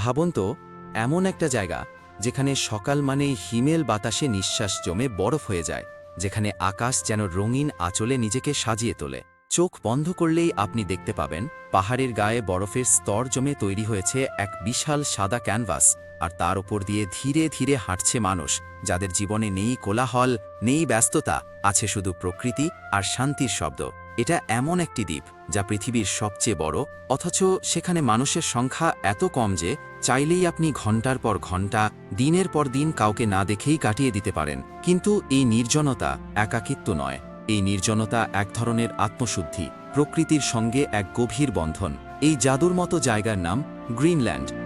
ভাবুন তো, এমন একটা জায়গা যেখানে সকাল মানেই হিমেল বাতাসে নিঃশ্বাস জমে বরফ হয়ে যায়, যেখানে আকাশ যেন রঙিন আঁচলে নিজেকে সাজিয়ে তোলে। চোখ বন্ধ করলেই আপনি দেখতে পাবেন, পাহাড়ের গায়ে বরফের স্তর জমে তৈরি হয়েছে এক বিশাল সাদা ক্যানভাস, আর তার ওপর দিয়ে ধীরে ধীরে হাঁটছে মানুষ, যাদের জীবনে নেই কোলাহল, নেই ব্যস্ততা, আছে শুধু প্রকৃতি আর শান্তির শব্দ। এটা এমন একটি দ্বীপ যা পৃথিবীর সবচেয়ে বড়, অথচ সেখানে মানুষের সংখ্যা এত কম যে চাইলেই আপনি ঘণ্টার পর ঘণ্টা, দিনের পর দিন কাউকে না দেখেই কাটিয়ে দিতে পারেন। কিন্তু এই নির্জনতা একাকিত্ব নয়। এই নির্জনতা এক ধরনের আত্মশুদ্ধি, প্রকৃতির সঙ্গে এক গভীর বন্ধন। এই জাদুর মতো জায়গার নাম গ্রিনল্যান্ড।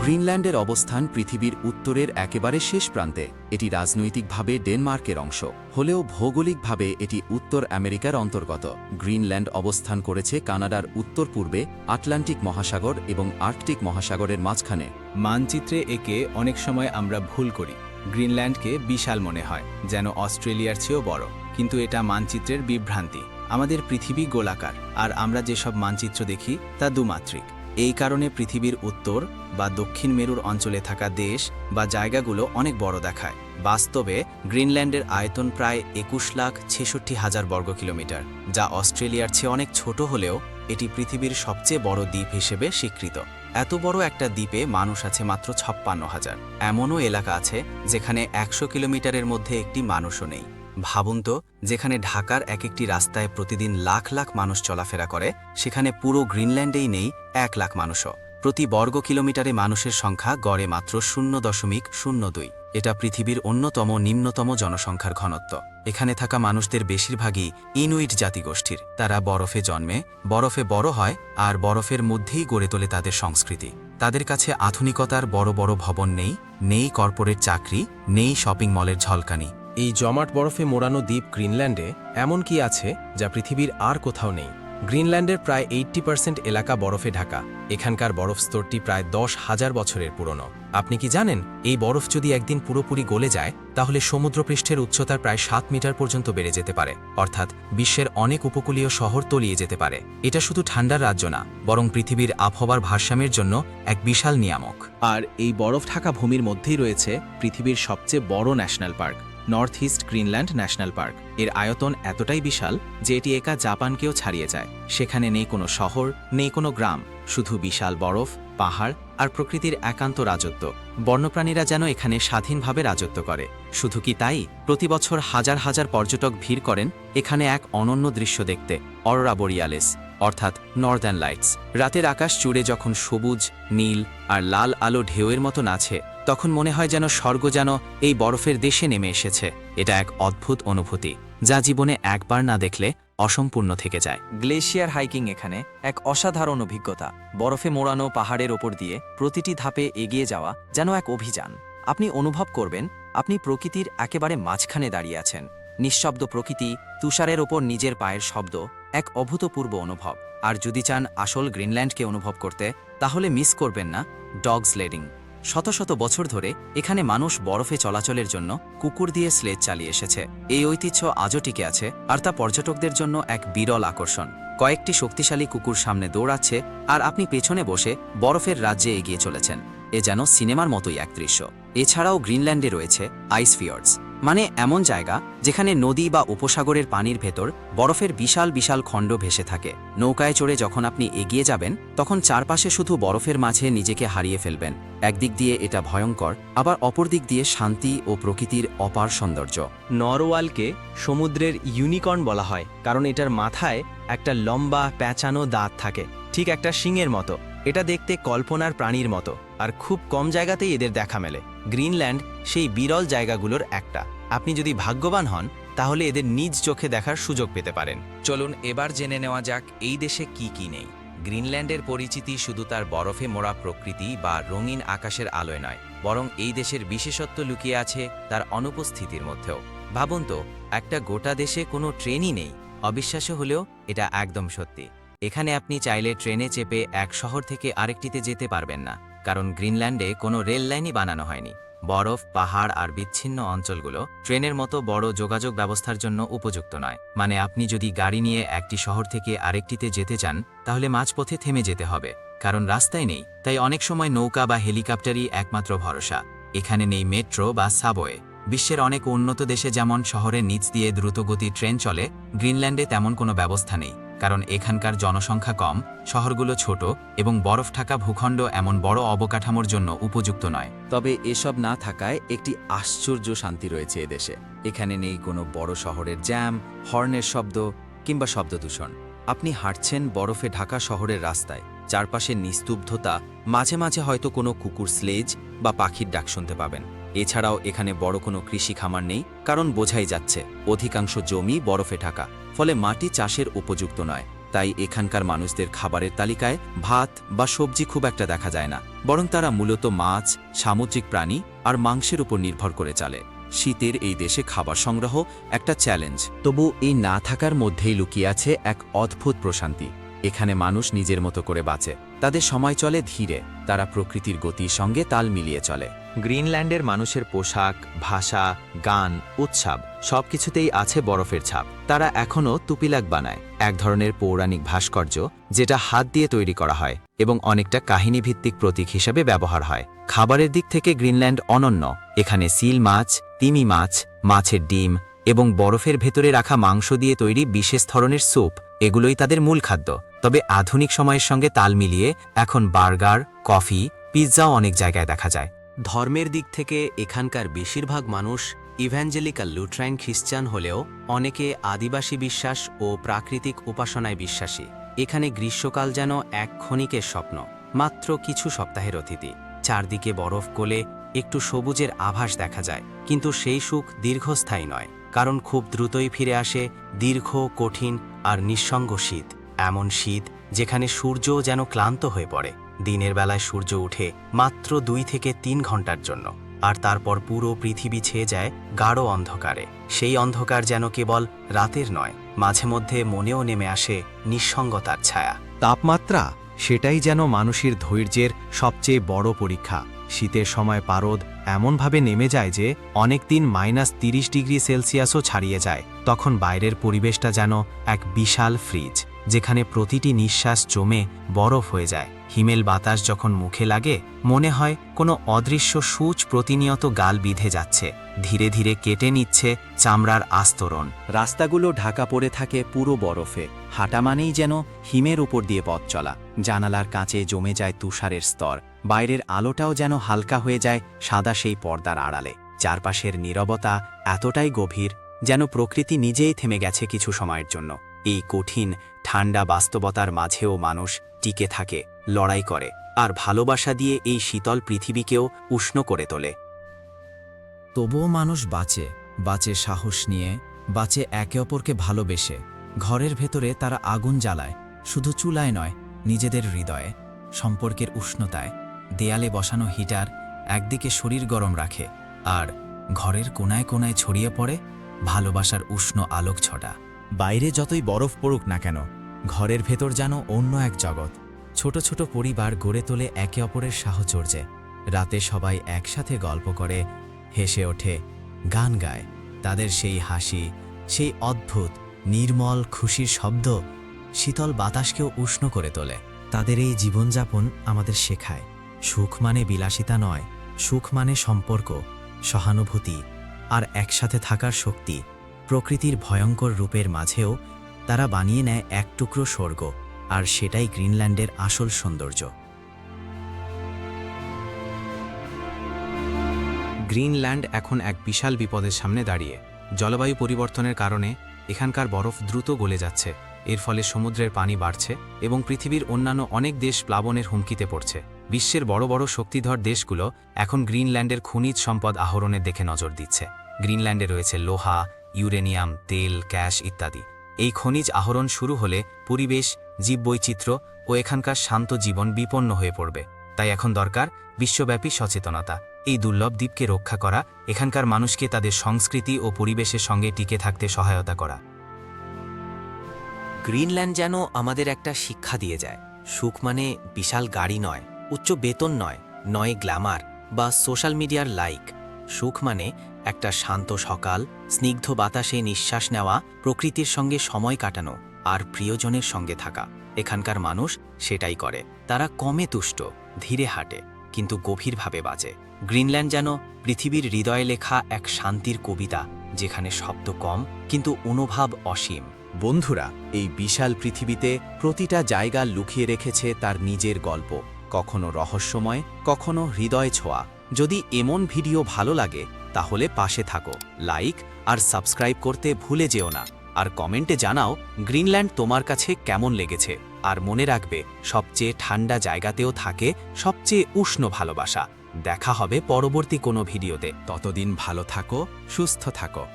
গ্রিনল্যান্ডের অবস্থান পৃথিবীর উত্তরের একেবারে শেষ প্রান্তে। এটি রাজনৈতিকভাবে ডেনমার্কের অংশ। হলেও ভৌগোলিকভাবে এটি উত্তর আমেরিকার অন্তর্গত। গ্রিনল্যান্ড অবস্থান করেছে কানাডার উত্তর পূর্বে আটলান্টিক মহাসাগর এবং আর্কটিক মহাসাগরের মাঝখানে। মানচিত্রে একে অনেক সময় আমরা ভুল করি। গ্রিনল্যান্ডকে বিশাল মনে হয়, যেন অস্ট্রেলিয়ার চেয়েও বড়। কিন্তু এটা মানচিত্রের বিভ্রান্তি। আমাদের পৃথিবী গোলাকার, আর আমরা যেসব মানচিত্র দেখি, তা দুমাত্রিক। এই কারণে পৃথিবীর উত্তর বা দক্ষিণ মেরুর অঞ্চলে থাকা দেশ বা জায়গাগুলো অনেক বড় দেখায়। বাস্তবে গ্রিনল্যান্ডের আয়তন প্রায় একুশ লাখ ছেষট্টি হাজার বর্গ কিলোমিটার, যা অস্ট্রেলিয়ার চেয়ে অনেক ছোট হলেও এটি পৃথিবীর সবচেয়ে বড় দ্বীপ হিসেবে স্বীকৃত। এত বড় একটা দ্বীপে মানুষ আছে মাত্র ছাপ্পান্ন হাজার। এমনও এলাকা আছে যেখানে একশো কিলোমিটারের মধ্যে একটি মানুষও নেই। ভাবুন তো, যেখানে ঢাকার এক একটি রাস্তায় প্রতিদিন লাখ লাখ মানুষ চলাফেরা করে, সেখানে পুরো গ্রিনল্যান্ডেই নেই এক লাখ মানুষও। প্রতি বর্গ কিলোমিটারে মানুষের সংখ্যা গড়ে মাত্র শূন্য দশমিক শূন্য দুই। এটা পৃথিবীর অন্যতম নিম্নতম জনসংখ্যার ঘনত্ব। এখানে থাকা মানুষদের বেশিরভাগই ইনুইট জাতিগোষ্ঠীর। তারা বরফে জন্মে, বরফে বড় হয় আর বরফের মধ্যেই গড়ে তোলে তাদের সংস্কৃতি। তাদের কাছে আধুনিকতার বড় বড় ভবন নেই নেই কর্পোরেট চাকরি, নেই শপিং মলের ঝলকানি। এই জমাট বরফে মোড়ানো দ্বীপ গ্রিনল্যান্ডে এমন কি আছে যা পৃথিবীর আর কোথাও নেই? গ্রিনল্যান্ডের প্রায় এইট্টি পার্সেন্ট এলাকা বরফে ঢাকা। এখানকার বরফ স্তরটি প্রায় দশ হাজার বছরের পুরনো। আপনি কি জানেন, এই বরফ যদি একদিন পুরোপুরি গলে যায়, তাহলে সমুদ্রপৃষ্ঠের উচ্চতার প্রায় সাত মিটার পর্যন্ত বেড়ে যেতে পারে। অর্থাৎ বিশ্বের অনেক উপকূলীয় শহর তলিয়ে যেতে পারে। এটা শুধু ঠান্ডার রাজ্য না, বরং পৃথিবীর আবহাওয়ার ভারসাম্যের জন্য এক বিশাল নিয়ামক। আর এই বরফ ঢাকা ভূমির মধ্যেই রয়েছে পৃথিবীর সবচেয়ে বড় national park. North east Greenland national পার্কের আয়তন এতটাই বিশাল যে এটি একা জাপানকেও ছাড়িয়ে যায়। সেখানে নেই কোনো শহর, নেই কোনো গ্রাম, শুধু বিশাল বরফ, পাহাড় আর প্রকৃতির একান্ত রাজত্ব। বন্যপ্রাণীরা যেন এখানে স্বাধীনভাবে রাজত্ব করে। শুধু কি তাই? প্রতি বছর হাজার হাজার পর্যটক ভিড় করেন এখানে এক অনন্য দৃশ্য দেখতে, অরোরা বোরিয়ালিস। অর্থাৎ নর্দার্ন লাইটস রাতের আকাশ জুড়ে যখন সবুজ, নীল আর লাল আলো ঢেউয়ের মতো নাচে তখন মনে হয় যেন স্বর্গ যেন এই বরফের দেশে নেমে এসেছে। এটা এক অদ্ভুত অনুভূতি, যা জীবনে একবার না দেখলে অসম্পূর্ণ থেকে যায়। গ্লেশিয়ার হাইকিং এখানে এক অসাধারণ অভিজ্ঞতা। বরফে মোড়ানো পাহাড়ের ওপর দিয়ে প্রতিটি ধাপে এগিয়ে যাওয়া যেন এক অভিযান। আপনি অনুভব করবেন, আপনি প্রকৃতির একেবারে মাঝখানে দাঁড়িয়ে আছেন। নিঃশব্দ প্রকৃতি, তুষারের ওপর নিজের পায়ের শব্দ এক অভূতপূর্ব অনুভব। আর যদি চান আসল গ্রিনল্যান্ডকে অনুভব করতে, তাহলে মিস করবেন না ডগ স্লেডিং। শত শত বছর ধরে এখানে মানুষ বরফে চলাচলের জন্য কুকুর দিয়ে স্লেজ চালিয়ে এসেছে। এই ঐতিহ্য আজও টিকে আছে, আর তা পর্যটকদের জন্য এক বিরল আকর্ষণ। কয়েকটি শক্তিশালী কুকুর সামনে দৌড়াচ্ছে, আর আপনি পেছনে বসে বরফের রাজ্যে এগিয়ে চলেছেন। এ যেন সিনেমার মতোই এক দৃশ্য। এছাড়াও গ্রিনল্যান্ডে রয়েছে আইস ফিয়র্ডস। মানে এমন জায়গা যেখানে নদী বা উপসাগরের পানির ভেতর বরফের বিশাল বিশাল খণ্ড ভেসে থাকে। নৌকায় চড়ে যখন আপনি এগিয়ে যাবেন, তখন চারপাশে শুধু বরফের মাঝে নিজেকে হারিয়ে ফেলবেন। একদিক দিয়ে এটা ভয়ঙ্কর, আবার অপর দিক দিয়ে শান্তি ও প্রকৃতির অপার সৌন্দর্য। নরওয়ালকে সমুদ্রের ইউনিকর্ন বলা হয়, কারণ এটার মাথায় একটা লম্বা, প্যাঁচানো দাঁত থাকে, ঠিক একটা শিংয়ের মতো। এটা দেখতে কল্পনার প্রাণীর মতো। আর খুব কম জায়গাতেই এদের দেখা মেলে। গ্রিনল্যান্ড সেই বিরল জায়গাগুলোর একটা। আপনি যদি ভাগ্যবান হন, তাহলে এদের নিজ চোখে দেখার সুযোগ পেতে পারেন। চলুন এবার জেনে নেওয়া যাক, এই দেশে কি কি নেই। গ্রিনল্যান্ডের পরিচিতি শুধু তার বরফে মোড়া প্রকৃতি বা রঙিন আকাশের আলোয় নয়, বরং এই দেশের বিশেষত্ব লুকিয়ে আছে তার অনুপস্থিতির মধ্যেও। ভাবুন তো, একটা গোটা দেশে কোনো ট্রেনই নেই। অবিশ্বাস্য হলেও এটা একদম সত্যি। এখানে আপনি চাইলে ট্রেনে চেপে এক শহর থেকে আরেকটিতে যেতে পারবেন না। কারণ গ্রিনল্যান্ডে কোনো রেল লাইনই বানানো হয়নি। বরফ, পাহাড় আর বিচ্ছিন্ন অঞ্চলগুলো ট্রেনের মতো বড় যোগাযোগ ব্যবস্থার জন্য উপযুক্ত নয়। মানে আপনি যদি গাড়ি নিয়ে একটি শহর থেকে আরেকটিতে যেতে চান, তাহলে মাঝপথে থেমে যেতে হবে। কারণ রাস্তায় নেই, তাই অনেক সময় নৌকা বা হেলিকপ্টারই একমাত্র ভরসা। এখানে নেই মেট্রো বা সাবওয়ে। বিশ্বের অনেক উন্নত দেশে যেমন শহরের নিচ দিয়ে দ্রুতগতি ট্রেন চলে, গ্রিনল্যান্ডে তেমন কোনো ব্যবস্থা নেই। কারণ এখানকার জনসংখ্যা কম, শহরগুলো ছোট এবং বরফ ঢাকা ভূখণ্ড এমন বড় অবকাঠামোর জন্য উপযুক্ত নয়। তবে এসব না থাকায় একটি আশ্চর্য শান্তি রয়েছে এদেশে। এখানে নেই কোনো বড় শহরের জ্যাম, হর্নের শব্দ কিংবা শব্দদূষণ আপনি হাঁটছেন বরফে ঢাকা শহরের রাস্তায়, চারপাশে নিস্তব্ধতা, মাঝে মাঝে হয়তো কোনো কুকুর স্লেজ বা পাখির ডাক শুনতে পাবেন। এছাড়াও এখানে বড় কোনো কৃষি খামার নেই, কারণ বোঝাই যাচ্ছে, অধিকাংশ জমি বরফে ঢাকা, ফলে মাটি চাষের উপযুক্ত নয়। তাই এখানকার মানুষদের খাবারের তালিকায় ভাত বা সবজি খুব একটা দেখা যায় না, বরং তারা মূলত মাছ, সামুদ্রিক প্রাণী আর মাংসের উপর নির্ভর করে চলে। শীতের এই দেশে খাবার সংগ্রহ একটা চ্যালেঞ্জ। তবু এই না থাকার মধ্যেই লুকিয়ে আছে এক অদ্ভুত প্রশান্তি। এখানে মানুষ নিজের মতো করে বাঁচে, তাদের সময় চলে ধীরে, তারা প্রকৃতির গতির সঙ্গে তাল মিলিয়ে চলে। গ্রিনল্যান্ডের মানুষের পোশাক, ভাষা, গান, উৎসব সবকিছুতেই আছে বরফের ছাপ। তারা এখনও তুপিলাক বানায়, এক ধরনের পৌরাণিক ভাস্কর্য যেটা হাত দিয়ে তৈরি করা হয় এবং অনেকটা কাহিনীভিত্তিক প্রতীক হিসেবে ব্যবহার হয়। খাবারের দিক থেকে গ্রিনল্যান্ড অনন্য। এখানে সিল মাছ, তিমি মাছ, মাছের ডিম এবং বরফের ভেতরে রাখা মাংস দিয়ে তৈরি বিশেষ ধরনের স্যুপ, এগুলোই তাদের মূল খাদ্য। তবে আধুনিক সময়ের সঙ্গে তাল মিলিয়ে এখন বার্গার, কফি, পিৎজাও অনেক জায়গায় দেখা যায়। ধর্মের দিক থেকে এখানকার বেশিরভাগ মানুষ ইভ্যাঞ্জেলিক্যাল লুট্রাইন খ্রিস্টান হলেও অনেকে আদিবাসী বিশ্বাস ও প্রাকৃতিক উপাসনায় বিশ্বাসী। এখানে গ্রীষ্মকাল যেন এক ক্ষণিকের স্বপ্ন, মাত্র কিছু সপ্তাহের অতিথি। চারদিকে বরফ কোলে একটু সবুজের আভাস দেখা যায়, কিন্তু সেই সুখ দীর্ঘস্থায়ী নয়, কারণ খুব দ্রুতই ফিরে আসে দীর্ঘ, কঠিন আর নিঃসঙ্গ শীত। এমন শীত যেখানে সূর্যও যেন ক্লান্ত হয়ে পড়ে। দিনের বেলায় সূর্য উঠে মাত্র দুই থেকে তিন ঘণ্টার জন্য, আর তারপর পুরো পৃথিবী ছেয়ে যায় গাঢ় অন্ধকারে। সেই অন্ধকার যেন কেবল রাতের নয়, মাঝে মধ্যে মনেও নেমে আসে নিঃসঙ্গতার ছায়া। তাপমাত্রা সেটাই যেন মানুষের ধৈর্যের সবচেয়ে বড় পরীক্ষা। শীতের সময় পারদ এমনভাবে নেমে যায় যে অনেক দিন মাইনাস তিরিশ ডিগ্রি সেলসিয়াসও ছাড়িয়ে যায়। তখন বাইরের পরিবেশটা যেন এক বিশাল ফ্রিজ। যেখানে প্রতিটি নিঃশ্বাস জমে বরফ হয়ে যায়। হিমেল বাতাস যখন মুখে লাগে, মনে হয় কোনো অদৃশ্য সূচ প্রতিনিয়ত গাল বিঁধে যাচ্ছে। ধীরে ধীরে কেটে নিচ্ছে চামড়ার আস্তরণ। রাস্তাগুলো ঢাকা পড়ে থাকে পুরো বরফে। হাঁটা মানেই যেন হিমের উপর দিয়ে পথ চলা। জানালার কাঁচে জমে যায় তুষারের স্তর। বাইরের আলোটাও যেন হালকা হয়ে যায় সাদা সেই পর্দার আড়ালে। চারপাশের নীরবতা এতটাই গভীর যেন প্রকৃতি নিজেই থেমে গেছে কিছু সময়ের জন্য। এই কঠিন ঠান্ডা বাস্তবতার মাঝেও মানুষ টিকে থাকে, লড়াই করে, আর ভালোবাসা দিয়ে এই শীতল পৃথিবীকেও উষ্ণ করে তোলে। তবুও মানুষ বাঁচে বাঁচে সাহস নিয়ে, বাঁচে একে অপরকে ভালোবেসে। ঘরের ভেতরে তারা আগুন জ্বালায়, শুধু চুলায় নয়, নিজেদের হৃদয়ে, সম্পর্কের উষ্ণতায়। দেয়ালে বসানো হিটার একদিকে শরীর গরম রাখে, আর ঘরের কোনায় কোনায় ছড়িয়ে পড়ে ভালোবাসার উষ্ণ আলোক ছটা বাইরে যতই বরফ পড়ুক না কেন, ঘরের ভেতর যেন অন্য এক জগৎ। ছোট ছোট পরিবার গড়ে তোলে একে অপরের সাহচর্যে। রাতে সবাই একসাথে গল্প করে, হেসে ওঠে, গান গায়। তাদের সেই হাসি, সেই অদ্ভুত, নির্মল, খুশির শব্দ শীতল বাতাসকেও উষ্ণ করে তোলে। তাদের এই জীবনযাপন আমাদের শেখায়। সুখ মানে বিলাসিতা নয়, সুখ মানে সম্পর্ক, সহানুভূতি আর একসাথে থাকার শক্তি। প্রকৃতির ভয়ঙ্কর রূপের মাঝেও তারা বানিয়ে নেয় এক টুকরো স্বর্গ, আর সেটাই গ্রিনল্যান্ডের আসল সৌন্দর্য। গ্রিনল্যান্ড এখন এক বিশাল বিপদের সামনে দাঁড়িয়ে। জলবায়ু পরিবর্তনের কারণে এখানকার বরফ দ্রুত গলে যাচ্ছে, এর ফলে সমুদ্রের পানি বাড়ছে এবং পৃথিবীর অন্যান্য অনেক দেশ প্লাবনের হুমকিতে পড়ছে। বিশ্বের বড় বড় শক্তিধর দেশগুলো এখন গ্রিনল্যান্ডের খনিজ সম্পদ আহরণের দেখে নজর দিচ্ছে। গ্রিনল্যান্ডে রয়েছে লোহা ইউরেনিয়াম, তেল ক্যাশ ইত্যাদি। এই খনিজ আহরণ শুরু হলে পরিবেশ, জীববৈচিত্র্য ও এখানকার শান্ত জীবন বিপন্ন হয়ে পড়বে। তাই এখন দরকার বিশ্বব্যাপী সচেতনতা। এই দুর্লভ দ্বীপকে রক্ষা করা, এখানকার মানুষকে তাদের সংস্কৃতি ও পরিবেশের সঙ্গে টিকে থাকতে সহায়তা করা। গ্রিনল্যান্ড যেন আমাদের একটা শিক্ষা দিয়ে যায়। সুখ মানে বিশাল গাড়ি নয়, উচ্চ বেতন নয় নয় গ্ল্যামার বা সোশ্যাল মিডিয়ার লাইক। সুখ মানে একটা শান্ত সকাল, স্নিগ্ধ বাতাসে নিঃশ্বাস নেওয়া, প্রকৃতির সঙ্গে সময় কাটানো আর প্রিয়জনের সঙ্গে থাকা। এখানকার মানুষ সেটাই করে। তারা কমে তুষ্ট, ধীরে হাঁটে, কিন্তু গভীরভাবে বাজে। গ্রিনল্যান্ড যেন পৃথিবীর হৃদয়ে লেখা এক শান্তির কবিতা, যেখানে শব্দ কম কিন্তু অনুভব অসীম। বন্ধুরা, এই বিশাল পৃথিবীতে প্রতিটা জায়গা লুকিয়ে রেখেছে তার নিজের গল্প, কখনো রহস্যময়, কখনো হৃদয় ছোঁয়া। যদি এমন ভিডিও ভালো লাগে, তাহলে পাশে থাকো, লাইক আর সাবস্ক্রাইব করতে ভুলে যেও না। আর কমেন্টে জানাও, গ্রিনল্যান্ড তোমার কাছে কেমন লেগেছে। আর মনে রাখবে, সবচেয়ে ঠান্ডা জায়গাতেও থাকে সবচেয়ে উষ্ণ ভালোবাসা। দেখা হবে পরবর্তী কোনো ভিডিওতে। ততদিন ভালো থাকো, সুস্থ থাকো।